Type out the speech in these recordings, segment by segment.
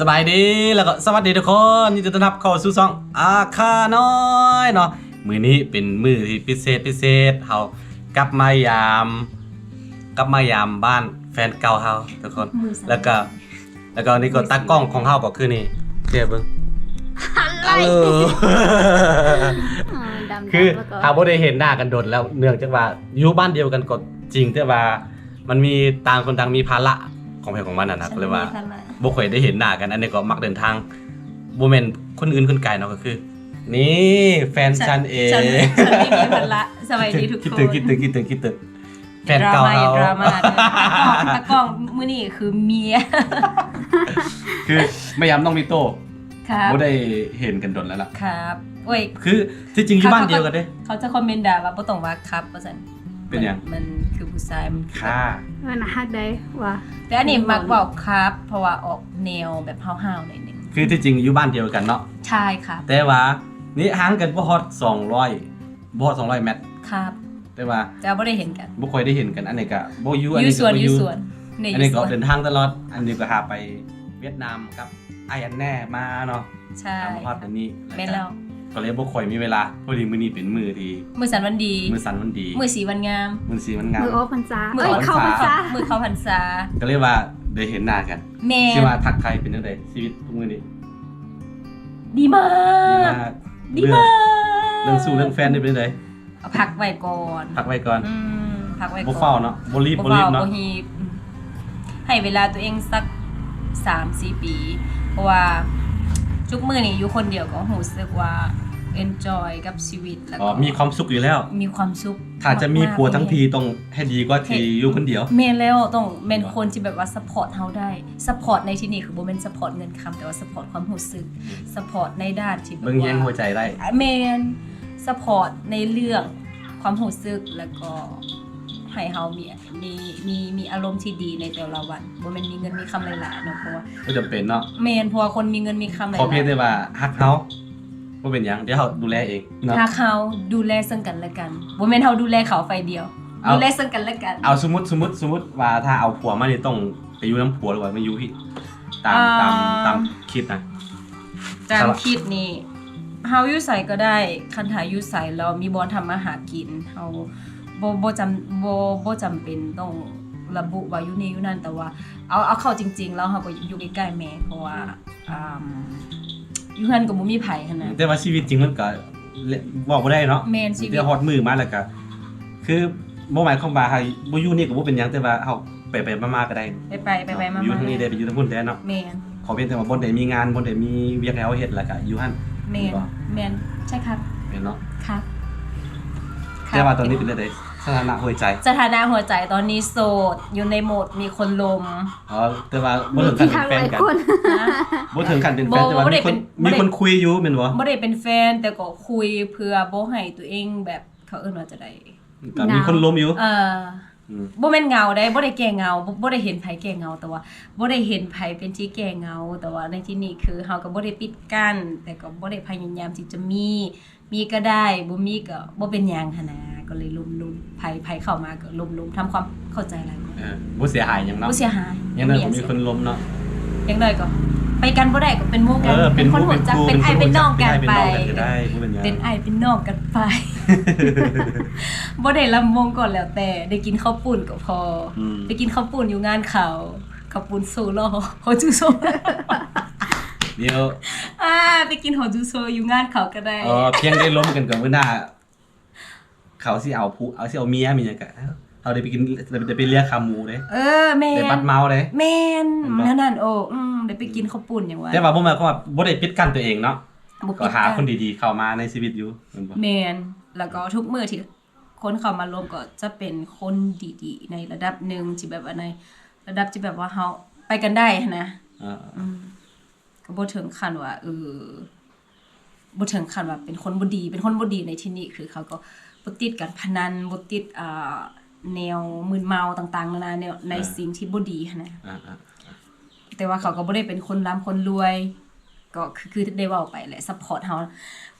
สบายดีแล้วก็สวัสดีทุกคนยินดีต้อนรับเข้าสู่ช่องอาคาน้อยเนาะมือนี้เป็นมือที่พิเศษพิเศษเฮากลับมายามกลับมายามบ้านแฟนเก่าเฮาทุกคนมือสั่น แล้วก็แล้วก็นี่ก็ตากล้องของเฮาก็คือนี่เทียบเบิ่งอะไรเอออ่าดำๆคือแล้วก็เฮาบ่ได้เห็นหน้ากันโดนแล้วเนื่องจากว่าอยู่บ้านเดียวกันก็จริงแต่ว่ามันมีต่างคนต่างมีภาระของใครของมันน่ะนะก็เลยว่า ฉันไม่มีภระ บ่ค่อยได้เห็นหน้ากัน อันนี้ก็มักเดินทางบ่แม่นคนอื่นคนไกลเนาะก็คือ นี่แฟนฉันเองฉันฉันไม่มีภาระสบายดีทุกคนคิดถึงคิดถึงคิดถึงคิดถึงแฟนเก่าอย่เราดราม่าอย่าดราม่าตะกล้องมื้อนี้คือเมีย คือไม่ย้ำต้องมีโต้ครับบ่ได้เห็นกันดนแล้วล่ะ ครับโอ้ยคือที่จริงอยู่บ้านเดียวกันเด้ เขาจะคอมเมนต์ด่าว่าบ่ต้องว่าครับว่าซั่น เป็นหยัง มันคือผู้ชายมันคือค่ะเออนะฮักได้ว่า แต่อันนี้มักบอกครับ เพราะว่าออกแนวแบบห้าวๆหน่อยหนึงคือที่จริงอยู่บ้านเดียวกันเนาะ ใช่ครับแต่ว่านี่ห่างกันบ่ฮอด200บ่ฮอด200เมตรครับแต่ว่าจะบ่ได้เห็นกันบ่ค่อยได้เห็นกัน อันนี้ก็บ่อยู่ออันยู่นี้สก็วนบ่ออยู่ยู่สวนในออันนี้ยู่สก็วนเดินทางตลอด อันนี้ก็หาไปเวียดนามครับไออันแน่มาเนาะใช่ตามฮอดอันนี้ แม่นแล้ว ก็เลยบ่ค่อยมีเวลาพอดีมื้อนี้เป็นมื้อที่มือสันวันดี มื้อสันวันดีมือสีวันงาม มื้อสีมันงาม มือโอพันษามือเอ้ยโอเข้าพรรษา มือเขาพรรษาก็เลยว่าได้เห็นหน้ากันแม่สิว่าทักทายเป็นจังไดชีวิตทุกมื้อนี้ดีมาดีกมากดีเรื่องมากเรื่องสู้เรื่องแฟนนี่เป็นจังไดเอาพักไว้ก่อนพักไว้ก่อนอืมพักไว้ก่บ่อนเฝ้าเนาะบ่รีบบ่บ่รีบเฝ้าเนาะ บ่ฮีบอืมให้เวลาตัวเองสักสามสี่ปี เพราะว่า ทุกมื้อนี่อยู่คนเดียวก็รู้สึกว่า enjoy กับชีวิตแล้วอ๋อก็มีความสุขอยู่แล้ว มีความสุขถ้าจะมีกๆผัวทั้งทีต้องให้ดีกว่าที่อยู่คนเดียวแม่นแล้วต้องแม่นคนที่แบบว่า support เฮาได้ support ในที่นี้คือบ่แม่น support เงินคำแต่ว่า support ความรู้สึก support ในด้านที่แบบเบิ่งแยงหัวว่าใจได้แม่น support ในเรื่องความรู้สึกแล้วก็ ให้เฮามีมีมีมีอารมณ์ที่ดีในแต่ละวันบ่แม่นมีเงินมีคำหลายๆเนาะเพราะว่าบ่จำเป็นเนาะแม่นเพราะว่าคนมีเงินมีคำหลายขอเพียงแต่ๆว่าฮักเขาบ่เป็นหยังเดี๋ยวเขาดูแลเองเนาะถ้าเขาดูแลซึ่งกันและกันบ่แม่นเฮาดูแลเขาฝ่ายเดียวเอาดูแลซึ่งกันและกัน เอาสมมติสมมติสมมติว่าถ้าเอาผัวมานี่ต้องไปอยู่น้ำผัวหรือว่าไม่อยู่พี่ตามอ่าตามตามคิดนะจามครับคิดนี่เฮาอยู่ใส่ก็ได้คันถ่ายอยู่ใส่เรามีบอลทำมาหากินเฮา บ่บ่จำบ่บ่จำเป็นต้องระบุว่าอยู่นี่อยู่นั่นแต่ว่า เอาเอาเข้าจริง ๆ แล้วเฮาก็อยู่ใกล้ๆแม่เพราะว่าอ่าอยู่เฮือนก็บ่มีไผหันน่ะแต่ว่าชีวิตจริงมันก็เละบอกบ่ได้เนาะแม่นชีวิตเดี๋ยวฮอดมือมาแล้วก็คือบ่หมายความว่าให้บ่อยู่นี่ก็บ่เป็นหยังแต่ว่าเฮาไปไปๆมาๆก็ได้ไปไปไปไปมาอยู่มาทางนี้ได้ไปอยู่ทางพุ่นได้เนาะแม่นขอเพียงแต่ว่าบ่ได้มีงานบ่ได้มีเวียกให้เฮาเฮ็ดแล้วก็อยู่หั่นแม่นแม่นใช่ครับแม่นเนาะครับครับแต่ว่าตอนนี้เป็นจังได สถานะหัวใจสถานะหัวใจตอนนี้โสดอยู่ในโหมดมีคนลม อ๋อแต่ว่าบ่มีถึงขั้ที่นทางเป็นแฟนกันหลายคนนะบ่ถึงขั้นเป็นแฟนแต่ว่าบ่มีได้คเป็นนบ่มีได้คนคุยอยู่แม่นบ่บ่ได้เป็นแฟนแต่ก็คุยเพื่อบ่ให้ตัวเองแบบเขาเอิ้นว่าจะได้ก็มีคนล้มอยู่เอ่ออืมบ่แม่นเงาได้บ่ได้แก้เงาบ่บ่ได้เห็นไผแก้เงาแต่ว่าบ่ได้เห็นไผเป็นที่แก้เงา แต่ว่าในที่นี้คือเฮาก็บ่ได้ปิดกั้นแต่ก็บ่ได้พยายามที่จะมี มีก็ได้บ่มีก็บ่เป็นหยังหันนะ ก็เลยลุมๆไผไผเข้ามาก็ลุมๆทำความเข้าใจหลายคนเออบ่เสียหายหยังเนาะบ่เสียหายยังน้อยบ่ก็มีเสียคนล้มเนาะ อย่างน้อยก็ ไปกันบ่ได้ก็เป็นหมู่กันเออเป็นคนหมู่หัวจักเป็เป็นนครูไอ้เป็นน้องกันเป็นไปน้องกันก็ได้บ่เป็นหยังเป็นไอ้เป็นน้องกันไป บ่ได้ลำวงก่อนแล้วแต่ ได้กินข้าวปุ้นก็พออมไปกินข้าวปุ้นอยู่งานเขาข้าวปุ้นโซโล่โฮจูโซเดี๋ยวอ่าไปกินโฮจูโซอยู่งานเขาก็ได้ เออเพียงได้ล้มกันกับมื้อหน้า เขาสิเอาผู้เอาสิเอาเมียมีหยังก็เอาได้ไปกินได้ไปเรียกขาหมูเด้เออแม่ได้นบัดเมาเด้ แม่นเห็นปะนั่นนั่นโอ้อืมได้ไปกินข้าวปุ้นอย่างว่าแต่ว่าบ่หมายความว่าบ่ได้ปิดกั้นตัวเองเนาะบ่ก็ปิดหากั้คนดีๆเข้ามาในชีวิตอยู่แม่นบ่แม่นแล้วก็ทุกมื้อที่คนเข้ามารวมก็จะเป็นคนดีๆ ในระดับหนึ่งที่แบบว่าในระดับที่แบบว่าเฮาไปกันได้หั้นนะ เอออืมก็บ่ถึงขั้นว่าเออบ่ถึงขั้นว่าเป็นคนบ่ดี เป็นคนบ่ดีในที่นี้คือเขาก็ บ่ติดการพนันบ่ติดอ่าแนวมึนเมาต่างๆนานาแนวในสิ่งที่บ่ดีหั้นนะอ่าแต่ว่าเขาก็บ่ได้เป็นคนร่ำคนรวย ก็คือคือได้เว้าไปแหละซัพพอร์ตเฮา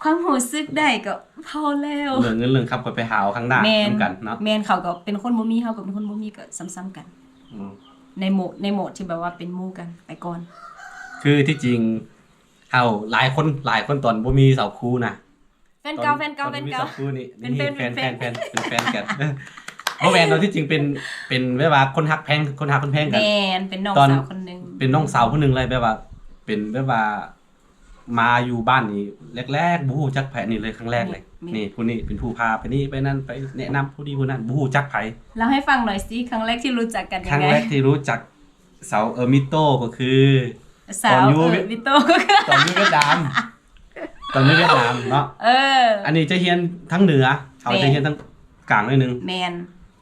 ความรู้สึกได้ก็พอแล้วๆเรื่องเงินเรื่องครับก็ไปหาเอาข้างหน้าแม่นนำกันเนาะแม่นเขาก็เป็นคนบ่มีเฮาก็เป็นคนบ่มีก็ซ้ำๆกันอืมในโหมดในโหมดที่แบบว่าเป็นหมู่กันไปก่อน คือที่จริงเอาหลายคนหลายคนตอนบ่มีเสาคูนะ แฟนเก่าแฟนเก่าตอแฟนมีเก่าเสาคูนี่เป็นนี่เป็นแฟนเป็แฟนนแฟนเป็นแฟนกันเพราะแฟนเราที่จริงเป็นเป็นแบบว่าคนฮักแพงคนฮักคนแพงแมกันนเป็นน้องตอนสาวคนหนึงเป็นน้องสาวคนหนึงเลยแบบว่า เป็นแบบว่ามาอยู่บ้านนี่แรกๆบูฮู้จักไผนี่เลยครั้งแรกเลย นี่ผู้นี้เป็นผู้พาไปนี่ไปนั่นไปแนะนำผู้นี้ผู้นั้นบูฮู้จักไผเราให้ฟังหน่อยสิครั้งแรกที่รู้จักกันคยัรั้งงไงแรกที่รู้จักเสาเออร์มิโตก็คือสาวตอนอยู่เออวิโต้ก็คือตอนอยู่เวียดนาม ตอนอยู่เวียดนามเนาะเออ อันนี้จะเฮียนทั้งเหนือ เขาแม่จะเฮียนทั้งกลางหน่อยหนึงแมน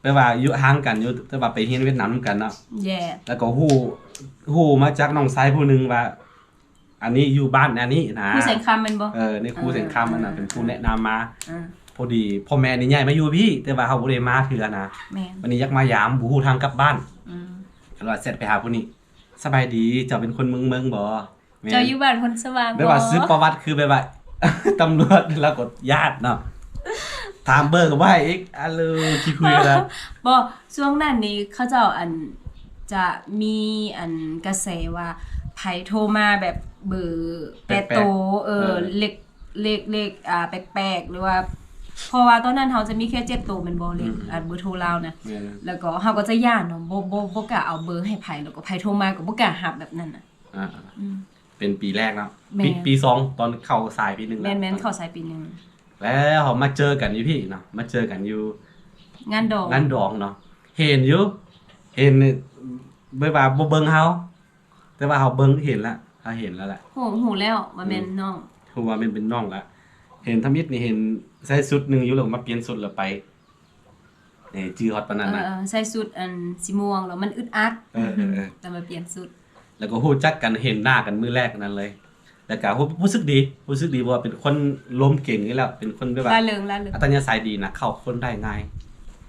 แปลว่าอยู่ห่างกันอยู่แต่ว่าไปเฮียนเวียดนามนำกันเนาะแย่แล้วก็ฮู้ฮู้มาจากน้องชายผู้หนึงว่า อันนี้อยู่บ้านอันนี้นะผู้เสียงคำเป็นบ่เออนี่ครูเสียงคำมันน่ะเป็นผู้แนะนำมาอ่าพอดีพ่อแม่นี่ใหญ่มาอยู่พี่ แต่ว่าเขาบ่ได้มาเทื่อนะแมนวันนี้อยากมายามบูฮู้ทางกลับบ้านอืมก็เลยเสร็จไปหาผู้นี้สบายดีเจ้าเป็นคนเมืองเมืองบ่แม่นเจ้าอยู่บ้านคนสว่างแบบว่าซื้อประวัติคือแบบว่า ตำรวจแล้วก็ญาติเนาะถามเบอร์ก็ว่าอีกอะลูที่คุยกันแล้วบ่ช่วงนั้นนี่เขาเจ้าอันจะมีอันกระแสว่าไผโทรมาแบบเบอร์แปดโตวเออเลขเลขเลขอ่าแปลกๆหรือว่าเพราะว่าตอนนั้นเขาจะมีแค่เจ็ดตัวเป็นบ่เลขอันเบอร์โทรเรานะแม่นแล้วก็เขาก็จะย่านเนาะบ่บ่บ่กล้าเอาเบอร์ให้ไผแล้วก็ไผโทรมาก็บ่กล้ารับแบบนั้นน่ะอ่าอืม เป็นปีแรกเนาะแม่ปีปีสองตอนเข้าสายปีหนึ่งแม่นแม่นเข้าสายปีหนึงแล้วเขามาเจอกันอยู่พี่เนาะมาเจอกันอยู่งานดอกงานดองเนาะเห็นอยู่เห็นนี่เบ่ว่าบ่เบิ่งเฮาแต่ว่าเฮาเบิ่งเห็นละเฮาเห็นแล้วแหละโหหูแล้วว่าแม่นน้องเพราะว่ามันเป็นน้องละเห็นทำมิดนี่เห็นใส่ชุดหนึงอยู่แล้วก็มาเปลี่ยนชุดแล้วไปนี่จื้อฮอตปานนั้นเอน่ะอใส่ชุดอันสีม่วงแล้วมันอึดอัดเออเออเออแต่มาเปลี่ยนชุด แล้วก็ฮู้จักกันเห็นหน้ากันมื้อแรกนั้นเลย แล้วก็รู้สึกดีรู้สึกดีเพราะว่าเป็นคนล้มเก่งนี่แหละเป็นคนแบบว่าลาเริงลาเริงอัตยาศัยดีนะเข้าคนได้ง่าย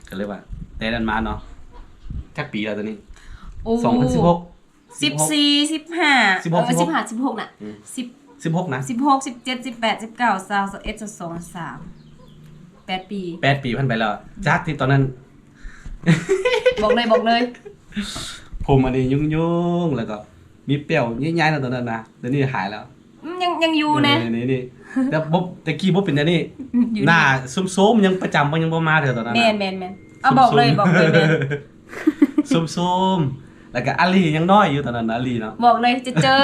ก็เลยว่า แต่นั้นมาเนาะจักปีแล้วตอนนี้โอ้2016สิบสี่สิบห้าสิบหกสิบห้าสิบหกน่ะอืมสิบ16นะสิบหกสิบเจ็ดสิบแปดสิบเก้าสามสิบเอ็ดสิบสองสามแปดปี8ปีผ่านไปแล้วจากที่ตอนนั้น บอกเลยบอกเลย ผมอันนี้ยุ่งๆแล้วก็ มีเปรี้ยวใหญ่ๆนะตอนนั้นนะเดี๋ยวนี้หายแล้วอืมยังยังอยู่นะนี่นี่แต่บ่แต่กี้บ่เป็นอันนี้อยู่หน้าซุ่มๆยังประจำบ่ยังบ่มาเถอะตอนนั้นแมน่ะ นแมนแมนเอาบอกเลยบอกเลยแมนซุ่มๆแล้วก็อาลียังน้อยอยู่ตอนนั้นนะอาลีเนาะบอกเลยจะเจอ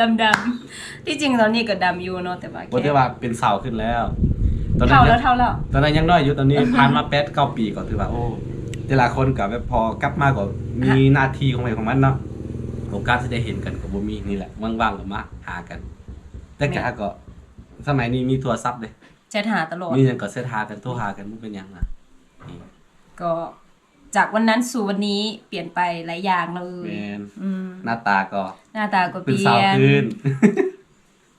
ดำดำๆที่จริงตอนนี้ก็ดำอยู่เนาะแต่ว่าบ่ได้ว่าเป็นสาวขึ้นแล้ว ตอนนั้เท่านยัแล้วงเท่าแล้ว ตอนนั้นยังน้อยอยู่ตอนนี้ ผ่านมาแปดเก้าปีก็ถือว่าโอ้แต่ละคนก็แบบพอกลับมาก็มีหน้าที่ของมันของมันเนาะ โอกาสที่ได้เห็นกันก็บ่มีนี่แหละว่างๆก็มาหากัน แต่ก็ก็ สมัยนี้มีโทรศัพท์เลยแชทหาตลอดมีหยังก็เสิร์ชหากันโทรหากันมันเป็นหยังอะนี่ก็จากวันนั้นสู่วันนี้เปลี่ยนไปหลายอย่างเลแมยนอืมหน้าตาก็หน้าตาก็เปเป็นลี่สาวยนขึ้น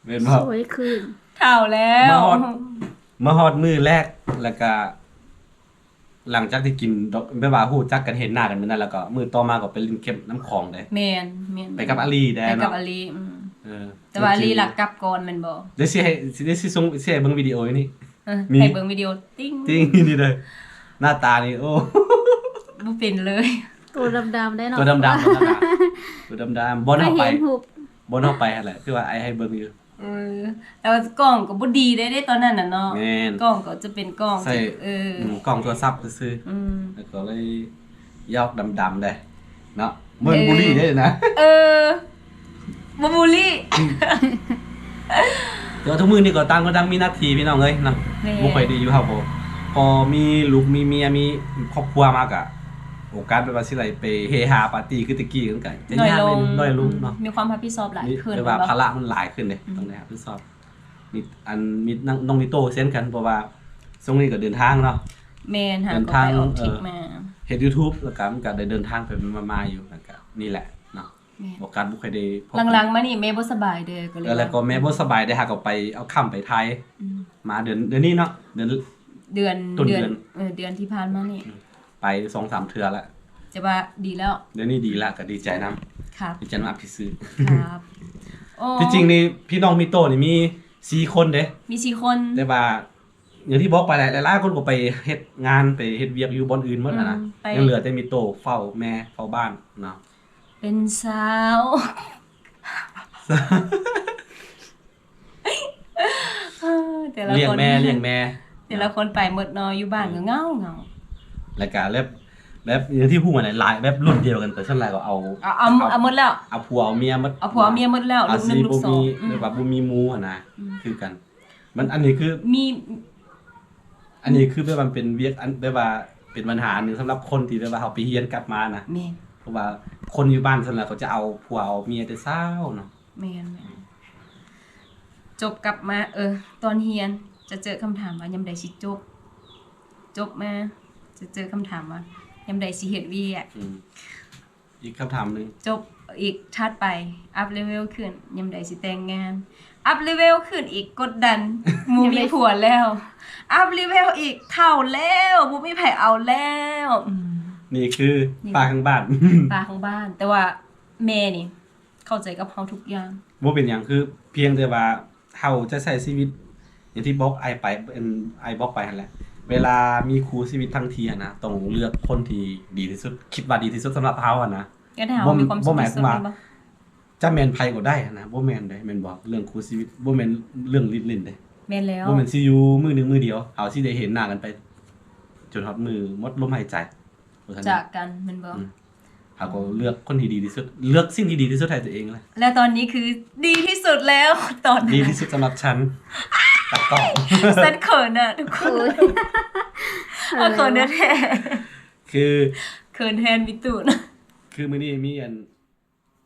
แม่นบ่ สวยขึ้นเท่าแล้ว มาฮอด มาฮอดมือแรกแล้วก็ หลังจากที่กินดอกแบบว่าฮู้จักกันเห็นหน้ากันมื้อนั้นแล้วก็มื้อต่อมาก็ไปลินเข็มน้ำของเลยแมนแมนไปกับอาลีแดไปนกับเนาะอาลีอืมเออแต่ว่าอาลีหลักกลับก่อนแมันบ่เดี๋ยวสิให้เดี๋ยวสิส่งสิให้เบิ่งวิดีโออยู่นี่ เออมี ให้เบิ่งวิดีโอติ้งจริงนี่เลยหน้าตานี่โอ้ บ่เป็นเลย ตัวดำๆได้เนาะตัวดำๆตัวดำๆตัวดำๆบ่นไม่เฮาไปเห็นหุบ บ่นเฮาไปหั่นแหละคือว่าไอ้ให้เบิ่งอยู่ เออแล้วกล้องก็บ่ดีได้ได้ตอนนั้นน่ะเนาะแม่น กล้องก็จะเป็นกล้องใส่ที่เอออืมกล้องโทรศัพท์ซื่ออืมๆแล้วก็เลยยอกดำๆได้เนาะเหมือนบุหรี่ได้นะเออบ่บูลลี่ แต่ว่าทุกมื้อนี่ก็ต่างคนต่างมีหน้าที่พี่น้องเอ้ยเนาะแม่บ่ค่อยดีอยู่ครับผมพอมีลูกมีเมียมีครอบครัวมากอะ โอกาสแบบว่าสิไหลไปเฮฮาปาร์ตี้คือแตะกี้กันก็จะน้อยยากลนิงดนึงน้อยลงเนาะมีความรับผิดชอบหลายขึ้นแต่ว่าเนาะภาระมันหลายขึ้นเลยตรงนี้ครับพี่สอบมีอันมีน้องน้องนิโต้เช่นกันเพราะว่าช่วงนี้ก็เดินทางเนาะแมนหาเดินก็ทางไปออกทริปเออมาเฮ็ด YouTube แล้วก็มันก็ได้เดินทางไปมามาอยู่แล้วก็นี่แหละเนาะแม่นโอกาสบ่ค่อยได้พบกันหลังๆมานี่แม่บ่สบายเด้อก็เลยเออแล้วก็แม่บ่สบายได้หาก็ไปเอาค่ำไปไทยอืมมาเดือนเดือนนี้เนาะเดือนเดือนต้นเดืเดือนอนเออเดือนที่ผ่านมานี่ ไป2-3เทื่อแล้วจะว่าดีแล้ว เดือนนี้ดีละก็ดีใจนํครับดีใจนำอัพที่ซื้อครับโอ้ที่จริงนี่พี่น้องมิโตะนี่มีสี่คนเด้ มีสี่คนแต่ว่าอย่างที่บอกไปแหละหลายๆคนก็ไปเฮ็ดงานไปเฮ็ดเวียกอยู่บอนอื่นหมดแล้วนะอืมไปยังเหลือแต่มิโตะเฝ้าแม่เฝ้าบ้านเนาะเป็นสาวเออแต่ละเลี้ยงคนแม่เลี้ยงแม่แต่ละคนไปหมดเนออยู่บ้านก็เหงาเหงา แล้วก็แบบแบบอย่างที่พูดมาเนี่ยหลายแบบรุ่นเดียวกันแต่ฉันหลายก็เอาเอาเอาเอาหมดแล้วเอาผัวเอาเมียมาเอาผัวเอาเมียหมดแล้วเอาลูกหซีนึ่งลูบ่กสอมีงอืมแบบว่าบ่มีหมูอะนะอืมคือกัน มันอันนี้คือมี อันนี้คือแบบมันเป็นเวียกอันแบบว่าเป็นปัญหาหนึ่งสำหรับคนที่แบบว่าเขาไปเฮียนกลับมานะแม่นเพราะว่าคนอยู่บ้านส่วนใหญ่เขาจะเอาผัวเอาเมียแต่เช้าเนาะแม่นแม่นจบกลับมา เออ ตอนเรียนจะเจอคำถามว่ายามใดสิจบ จบมา จะเจอคำถามว่ายามใดสิเฮ็ดเวียกอืมอีกคำถามหนึ่งจบอีกทัดไปอัพเลเวลขึ้นยามใดสิแต่งงานอัพเลเวลขึ้นอีกกดดันหมูมีผัวแล้วอัพเลเวลอีกเท่าแล้วหมูมีไผเอาแล้วอืม นี่คือป้าข้างบ้าน ตาของบ้าน แต่ว่าแม่นี่ เข้าใจกับเฮาทุกอย่าง ว่าเป็นอย่างคือเพียงแต่ว่าเขาจะใช้ชีวิต อย่างที่บล็อกไอไปเป็นไอบล็อกไปนั่นแหละ เวลามีครูชีวิตทั้งทีอะนะต้องเลือกคนที่ดีที่สุด คิดว่าดีที่สุดสำหรับเขาอะนะก็ถ้าเฮามีความสุบ่ขหมายที่สุดความว่าแม่นบ่จะแมนไพก็ได้อะนะบ่แมนได้แมนบอกเรื่องครูชีวิตบ่แมนเรื่องลิ้นลิ้นได้แม่นแล้วบ่แมนสิอยู่มือหนึงมือเดียวเอาสิได้เห็นหน้ากันไป จนฮอดมือหมดลมหายใจเพราะฉะนั้นจากกันแม่นบ่อืมเขาก็เลือกคนที่ดีที่สุด เลือกสิ่งที่ดีที่สุดให้ตัวเองเลยและตอนนี้คือดีที่สุดแล้วตอนดีนี้ที่สุดสำหรับฉัน ตัดต่อเซนเขินอะทุกคนโอ้ยเอาเขินแท้คือๆเขินแทนพี่ตูนคือมื้อนี้มีอัน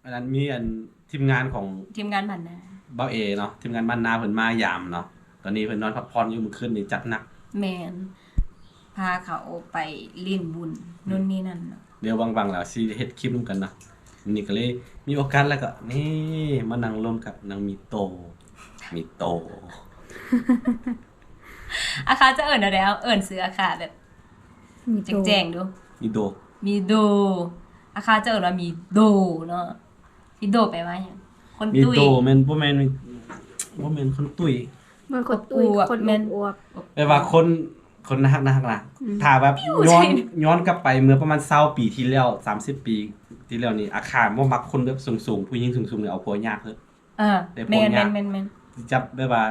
อันนั้นมีอันทีมงานของทีมงานบ้านนาเบ้าเอเนาะทีมงานบ้านนาเพิ่นมายามเนาะตอนนี้เพิ่นนอนพักผ่อนอยู่มื้อคืนนี่จัดหนักแมนพาเขาไปเลี้ยงบุญนู่นนี่นั่นเนาะเดี๋ยวว่างๆแล้วสิเฮ็ดคลิปร่วมกันเนาะวันนี้ก็เลยมีโอกาสแล้วก็นี่มานั่งร่วมกับนางมีโต มีโต อาคาจะเอิ่นอะไรเอาเอิ่นซื้ออาคาแบบมีแจ้งๆดูมีโด มีโด อาคาจะเอิ่นว่ามีโดเนาะมีโดแปลว่าหยังคนมีตุ้ยโตแม่นบ่แม่นบ่แม่นคนตุ้ยมันคนตุ้ยอวบคนแม่นอวบแปลว่าคนคนนักนักนะถ้าแบบย้อนย้อนกลับไปเมื่อประมาณ20ปีที่แล้ว30ปีที่แล้วนี่อาคารบ่มักคนแบบสูงๆผู้หญิงสูงๆเนี่ยเอาผัวยากเด้ออ่าได้แมผลนแมยากนแมนแมนจับแบบว่า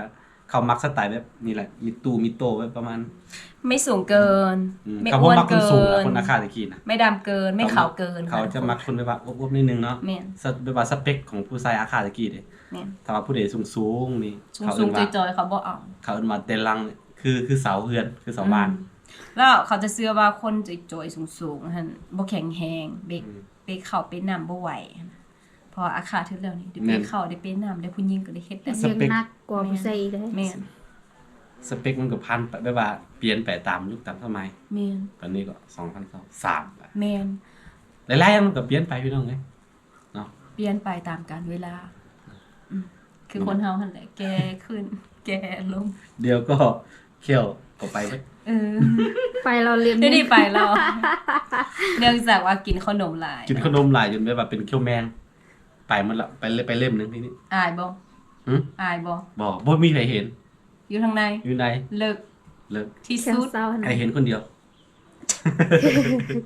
เขามักสไตล์แบบนี่แหละ มีตู้มีโตแบบประมาณ ไม่สูงเกินอืมไม่เขาอ้บ่วนมักคนเกิสูงนะนคนอาคาตะกี้นะไม่ดำเกิน ไม่ขาวเกิน เขาจะมักคนแบบว่าอ้วนๆนิดนึงเนาะแม่นสแบบว่าสเปคของผู้ชายอาคาตะกี้เด้แม่นถ้าว่าผู้ใดสูงๆนี่สูงเขาสูเอิ้งนจว่าอยๆเขาบ่เอาเขาเอิ้นว่าเตลังเนี่ยคือคือเสาเฮือนคือเสาบ้าน แล้วเขาจะเชื่อว่าคนจอยๆสูงๆหั่นบ่แข็งแรงเบกอืมเบกเข้าไปน้ำบ่ไหวเพ ออาคาทึกแล้วนี่ได้แม่เบนกเข้าได้เป็นน้ำได้ผู้หญิงก็ได้เฮ็ดได้ สเลี้ยงเปคนักกว่าผู้ชายอีกเลยแม่นสเปคมันก็พันไปแบบว่าเปลี่ยนไปตามยุคตามสมัยแม่นตอนนี้ก็2023แล้วแม่นหลายๆอย่างมันก็เปลี่ยนไปพี่น้องเอ้ยเนาะเปลี่ยนไปตามกาลเวลาอืมคือคนเฮาหั่นแหละแก่ขึ้น แก่ลง เดี๋ยวก็เคี่ยวก็ไปเว้ยเออไปเราเรียนเดี๋ยวนี้ไปแล้ว เนื่องจากว่ากินขนมหลาย กินขนมหลายจนแบบว่าเป็นเคี่ยวแมง ไปหมันละไปเลยไปเล่มหนึงทีนี้ อายบ่หึ อายบ่บอกบ่มีใครเห็น อยู่ทางในอยู่ไหนเลิกเลิกที่เขียนสุด เศร้าใครเห็นคนเดียว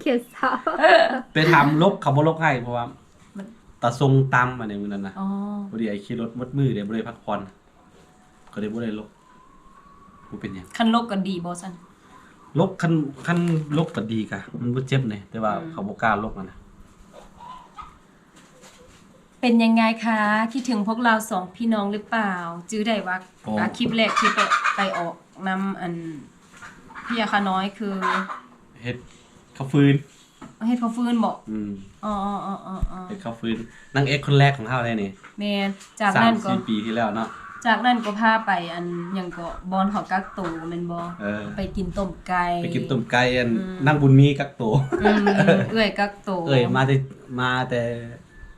เขียนเศร้าไปทำลบเขาบ่ลบให้เพราะว่ามัน ตาทรงตำมาในมื้อนั้นนะอ๋อบ่ได้ไอ้ขี่รถหมดมือเด้บ่ได้พักผ่อนก็ได้บ่ได้ลบบ่เป็นหยังคันลบก็ดีบ่ซั่น ลบคันคันลบก็ดีกะมันบ่เจ็บเลยแต่ว่าอืม เขาบ่กล้าลบอะนะ เป็นยังไงคะ คิดถึงพวกเราสองพี่น้องหรือเปล่า จื้อได้ว่าอะคลิปแรกที่ไปไปออกนำอันพี่ยาคาน้อยคือเฮ็ดข้าวฟืนเฮ็ดข้าวฟืนบอกอืมอ๋ออ๋ออ๋ออ๋ออ๋อเฮ็ดข้าวฟืนนางเอกคนแรกของเฮาเลยนี่แม่นจากนั้นก็3-4ปีที่แล้วเนาะ จากนั้นก็พาไปอันหยังก็บอนหอกักตูแม่นบ่เออ ไปกินต้มไก่ ไปกินต้มไก่อันอืมนางบุญมีกักตัวอืมเอื้อยกักตูเอ้ยมาแต่มาแต่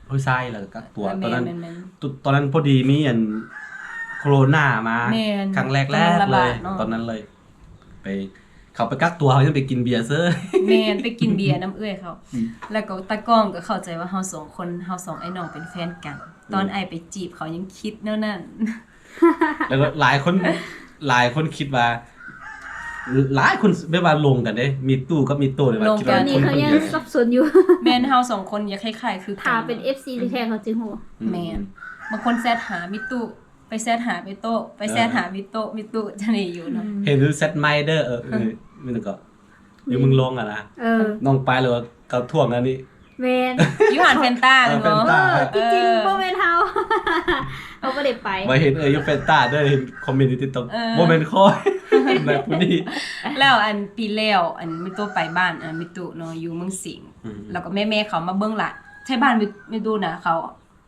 ผู้ชายแล้วก็กักตัวแม่ตอนนั้นแม่แม่ตตอนนั้นพอดีมีอันโควิดมาแม่นครั้งแรกแรกำลักงระเลบาดยเนาะตอนนั้นเลย ไป เขาไปกักตัวเขายังไปกินเบียร์เซอแม่นไปกินเบียร์น้ำเอื้อยเขา อืมแล้วก็ตากล้องก็เข้าใจว่าเฮาสองคนเฮาสองไอ้น้องเป็นแฟนกัน ตอนไอไปจีบเขายังคิดแนวนั้นแล้วก็หลายคน หลายคนคิดว่า หลายคนไม่ว่าลงกันเด้มีตู้ก็มีโต้เลยว่าลงคิดกัว่านี่คนเขาคนยังเดียวสับสนอยู่แม่นเฮาสองคนอยากคล้ายๆคือกัถ้าเป็น FC ที่แท้เขาจึงหัวแม่นบางคนแซดหามิตุไปแซดหามิโตะไปแซดหามิโตะมิตุจะนี่อยู่เนาะเห็นดูเซตไมเดอร์เออเออมันก็อยู่มึงลงอะนะเออน้องไปเลยว่าเขาท่วงอันนี้ แมนยูหันเฟนต้าเออเนาะ Fanta เออที่จริงเออบ่แม่นเฮาเอาบ่ได้ไปไว้เห็นเออยูเฟนต้าด้วยเห็นคอมเมนต์ในติ๊กต็อกเออ โมเมนต์คอยแบบผู้นี้ แล้วอันปีแล้วอันมิโตะไปบ้านอันมิตุเนาะอยู่เมืองสิงห์อืม แล้วก็แม่ๆเขามาเบิ่งหละใช่บ้านมิมิตุนะเขา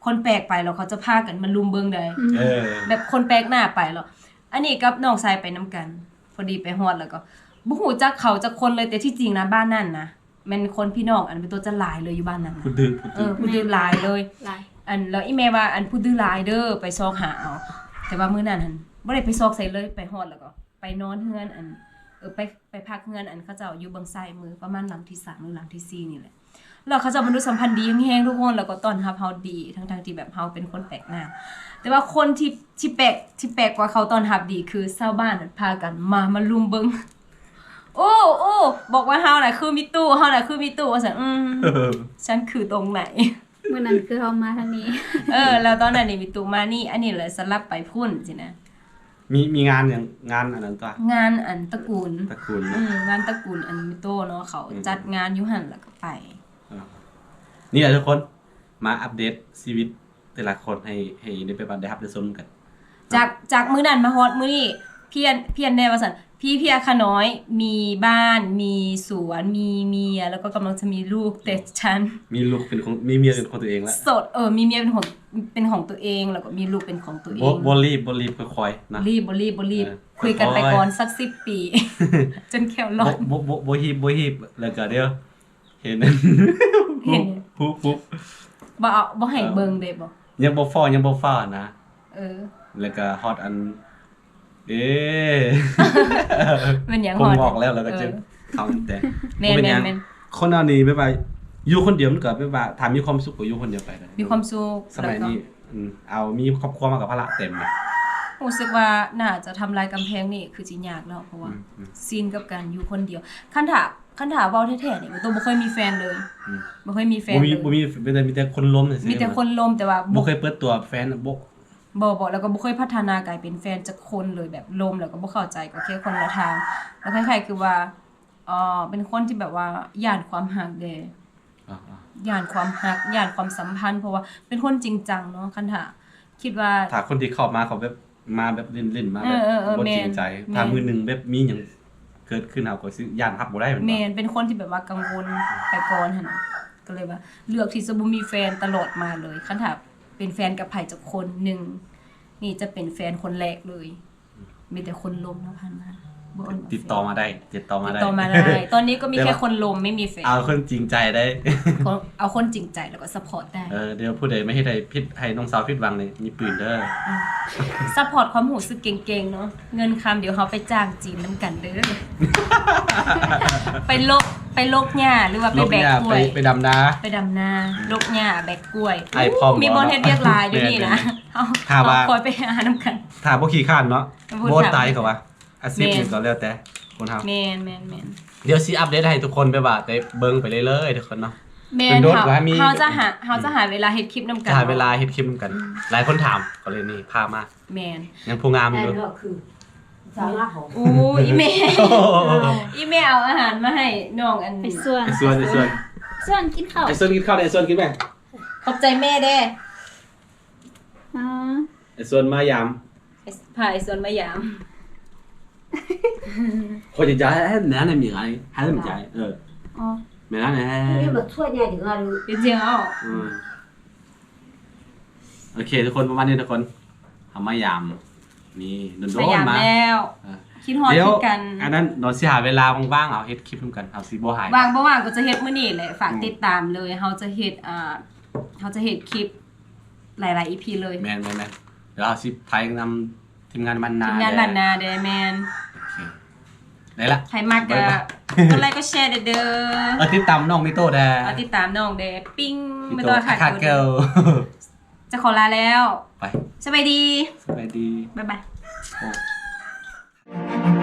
คนแปลกไปแล้วเขาจะพากันมาลุมเบิ่งได้เออ แบบคนแปลกหน้าไปแล้ว อันนี้กับน้องชายไปน้ำกัน พอดีไปฮอดแล้วก็บ่ฮู้จักเขาจักคนเลยแต่ที่จริงนะบ้านนั่นนะ แมันคนพี่น้องอันเป็นตัวจะหลายเลยอยู่บ้านนั้นผู้นะดื้อผู้เอดื้ออผู้ดื้อหลายเลย หลายอันแล้วอีแม่ว่าอันผู้ดื้อหลายเด้อไปซอกหาเอาแต่ว่ามื้อนั้นหั่นบ่ได้ไปซอกใส่เลยไปฮอดแล้วก็ ไปนอนเฮือนอันเออไปไปพักเฮือนอันเขาเจ้าอยู่เบางไซมือประมาณหลังที่3หรือหลังที่สี่นี่แหละแล้วเขาเจะมนุษยสัมพันธ์ดีแฮงๆทุกคนแล้วก็ต้อนรับเฮาดีทั้งๆที่แบบเฮาเป็นคนแปลกหน้า แต่ว่าคนที่ที่แปลกที่แปลกกว่าเขาต้อนรับดีคือชาวบ้านน่ะพากันมามาลุมเบิง โอ้โอ้บอกว่าเฮาน่ะคือมิตู้เฮาน่ะคือมิตู้ว่าซั่นอืมเออฉันคือตรงไหนมื้อนั้นคือเฮามาทางนี้ เออ แล้วตอนนั้นนี่มิตู้มานี่ อันนี้เลยสลับไปพุ่นสินะมีมีงานอย่างงานอันนั้นตัวงานอันตระกูลตระกูลอืเนอะมงานตระกูลอันมิโต้เนาะเขาอืมจัดงานอยู่หั่นแล้วก็ไปเออนี่แหละทุกคนมาอัปเดตชีวิตแต่ละคนให้ให้ได้ไปบันได้รับได้ชมกัน จากจากมื้อนั้นมาฮอดมื้อนี้เพียนเพียนได้ว่าซั่น พี่เพียขน้อยมีบ้านมีสวนมีเมีย แล้วก็กำลังจะมีลูกแต่ฉันมีลูกเป็นของมีเมียเป็นของตัวเองแล้วโสดเออมีเมียเป็นของเป็นของตัวเองแล้วก็มีลูกเป็นของตัวเอบ่งบ่รีบบ่รีบค่อยๆนะรีบบ่รีบบ่รีบเออคุยกันไปค่อยๆก่อนสักสิบปี จนแขวร้อบ่นบ่บ่บ่ฮีบบ่ฮีบแล้วก็เดี๋ยวเห็นเห็นปุ๊บปุ๊บบ่เอาบ่ให้เบิ่งเด้บ่ยังบ่ฟ้อยังบ่ฟ้านะเออแล้วก็ฮอตอัน เอ๊ะมันหยังผมฮอดบอกแล้วแล้วก็จะเออทำแต่แม่นบ่เป็แม่หนยังแม่นคนอันนี้แบบว่าอยู่คนเดียวมันก็แบบว่าถ้ามีความสุขก็อยู่คนเดียวไปเลยมีความสุขสมัยนี้อืมเอามีครอบครัวมากับภาระเต็มเลยรู้สึกว่าน่าจะทำลายกำแพงนี่คือสิยากเนาะเพราะว่าอืมอืมซีนกับการอยู่คนเดียวคันถาคันถาเว้าแท้ๆนี่มันต้องบ่เคยมีแฟนเลยอืม บ่เคยมีแฟนบ่เลมียบ่มีมีแต่มีแต่คนล้มซื่อๆมีแต่คนลมแต่ว่าบ่บ่เคยเปิดตัวแฟนบ่ บ่บ่แล้วก็บ่เคยพัฒนากลายเป็นแฟนจักคนเลยแบบลมแล้วก็บ่เข้าใจก็แค่คนละทาง แล้วคล้ายๆคือว่าเอ่อเป็นคนที่แบบว่าย่านความหักเด้อ่าย่านความหักย่านความสัมพันธ์เพราะว่าเป็นคนจริงจังเนาะคันถาคิดว่าๆถ้าคนที่เข้ามาเขาแบบมาแบบลิ้นๆมาแบบเออเออเออบ่แม่จนริงใจแม่นถ้ามือหนึงแบบมีหยังเกิดขึ้นเอาก็สิย่านรับบ่ได้แม่นแมบ่นเป็นคนที่แบบว่ากังวลไปก่อนหั่นน่ะก็เลยว่าเลือกที่จะบ่มีแฟนตลอดมาเลยคันถ้า เป็นแฟนกับไผจักคนหนึงนี่จะเป็นแฟนคนแรกเลย มีแต่คนลมเนาะพันมาบ่เอิ้นว่าแฟนติดต่อมาได้ติดต่อมาติดได้ ต่อมาได้ ตอนนี้ก็มีแต่แค่ว่าคนลมไม่มีแฟนเอาคนจริงใจได้ คนเอาคนจริงใจแล้วก็ซัพพอร์ตได้เออเดี๋ยวผู้ใดไม่ให้ใดผิดให้น้องสาวผิดหวังนี่มีปืนเด้อซัพพอร์ตความหูสึกเก่งๆเนาะเงินคำเดี๋ยวเขาไปจ้างจีนน้ำกันเด้อ ไปลก ไปลกหญ้าหรือว่าไปลบแบกเนี่ยกล้ไปวย ไปดำนาไปดำนาลกหญ้าแบกกล้วยไอ้พร้อมมีบอลเฮ็ดเรียกลายเดี๋ยวนี้นะแม่นเอาถ้าว่า เอาคอยไปหาน้ำกันถ้าบ่ขี้ข้านเนาะพูดโบถามตายเขาว่าอาชีพแม่นี่ก็แล้วแต่คนเฮาแมนแมนแมนเดี๋ยวสิอัปเดตให้ทุกคนไปว่าได้เบิ่งไปเรื่อยๆทุกคนเนาะ แมเป็นนโดดเขาว่ามี เขาจะหาเขาจะหาเวลาเฮ็ดคลิปน้ำกันจะหาเวลาเฮ็ดคลิปนำกัน หลายคนถามก็เลยนี่พามาแมนยังผู้งามแต่อยู่ก็คือ สาระของอู้อีเมอีเมเอาอาหารมาให้น้องอันไปส่วนไอ้ส่วนไอ้ส่วนส่วนกินข้าวไอ้ส่วนกินข้าวไอ้ส่วนกินไหมขอบใจแม่เด้อ๋อไอ้ส่วนมายามพาไอ้ส่วนมายามคนจะจ่ายให้แหน่ในมีอะไรให้มันจ่ายเอออ๋อแม่นั่นแหละนี่มันช่วยเนี่ยถึงอะไรเป็นเจียวเอาอืมโอเคทุกคนประมาณนี้ทุกคนทำมายาม นี่โดนมายามๆมาแล้วเออคิดฮอดเดี๋ยวคือกันอันนั้นนอนสิหาเวลาว่างๆเอาเฮ็ดคลิปร่วมกันเอาสิบ่หาย ว่างบ่ว่างก็จะเฮ็ดมื้อนี้แหละฝากอืม ติดตามเลยเฮาจะเฮ็ดอ่าเฮาจะเฮ็ดคลิปหลายๆ EP เลยแม่นแม่นแม่นเดี๋ยวเอาสิไทยนำทีมงานบรรณาทีมงานบ้านนาเด้แม่นโอเคได้ละ ใครมักก็บ๊ายบาย กดไลค์ก็แชร์เด้อเด้อเออติดตามน้องมิโต้แดเอาติดตามน้องเด้ปิ้งมิไม่โต้ต้องขาดคาตัวเกิล จะขอลาแล้วไปสบายดีสบายดี บ๊ายบาย โอ้